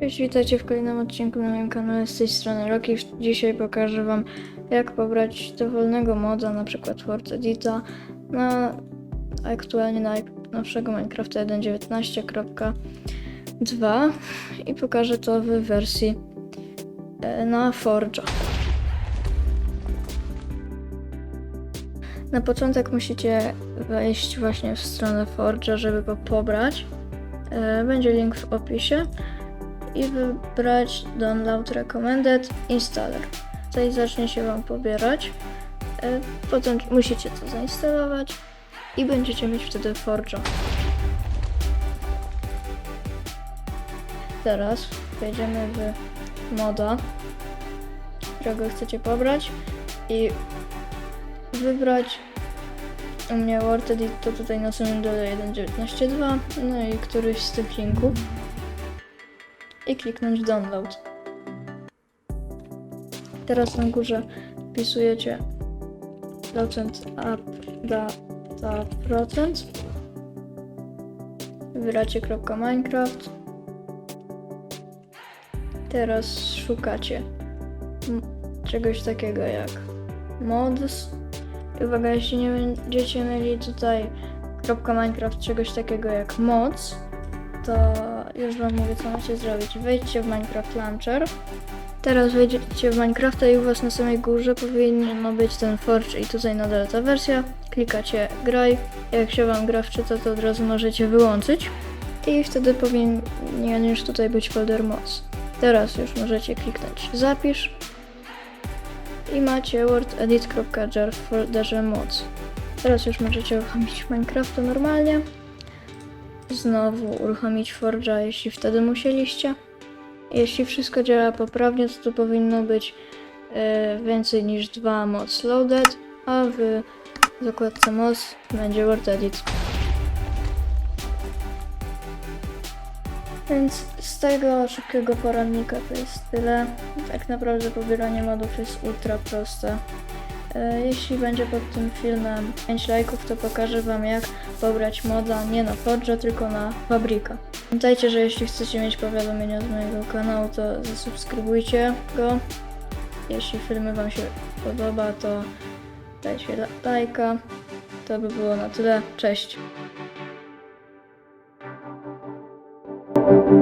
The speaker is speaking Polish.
Cześć, witajcie w kolejnym odcinku na moim kanale z tej strony Rocky. Dzisiaj pokażę wam jak pobrać dowolnego moda, na przykład Word Edita na aktualnie na najnowszego Minecrafta 1.19.2 i pokażę to w wersji e, na Forge'a. Na początek musicie wejść właśnie w stronę Forge'a, żeby go pobrać. E, Będzie link w opisie i wybrać Download Recommended Installer. Tutaj zacznie się Wam pobierać. E, Potem musicie to zainstalować i będziecie mieć wtedy Forge'a. Teraz wejdziemy w moda, którego chcecie pobrać i wybrać u mnie Word Edit to tutaj na samym dole 1.19.2 no i któryś z tych linków i kliknąć download. Teraz na górze wpisujecie procent up data procent. Wybieracie .minecraft. Teraz szukacie czegoś takiego jak mods. I uwaga, jeśli nie będziecie mieli tutaj .minecraft czegoś takiego jak mods, to już wam mówię co macie zrobić. Wejdźcie w Minecraft Launcher. Teraz wejdziecie w Minecrafta i u was na samej górze powinno być ten Forge i tutaj na dole ta wersja. Klikacie graj. Jak się wam gra wczyta, to od razu możecie wyłączyć. I wtedy powinien już tutaj być folder mods. Teraz już możecie kliknąć zapisz. I macie wordedit.jar w folderze mods. Teraz już możecie uruchomić Minecrafta normalnie znowu uruchomić Forge'a, jeśli wtedy musieliście. Jeśli wszystko działa poprawnie, to to powinno być e, więcej niż dwa mods loaded, a w zakładce mods będzie Word Edit. Więc z tego szybkiego poradnika to jest tyle. Tak naprawdę pobieranie modów jest ultra proste. E, jeśli będzie pod tym filmem 5 lajków, to pokażę Wam jak pobrać moda nie na Forge, tylko na Fabrika. Pamiętajcie, że jeśli chcecie mieć powiadomienia z mojego kanału, to zasubskrybujcie go. Jeśli filmy Wam się podoba, to dajcie lajka. To by było na tyle. Cześć! Thank you.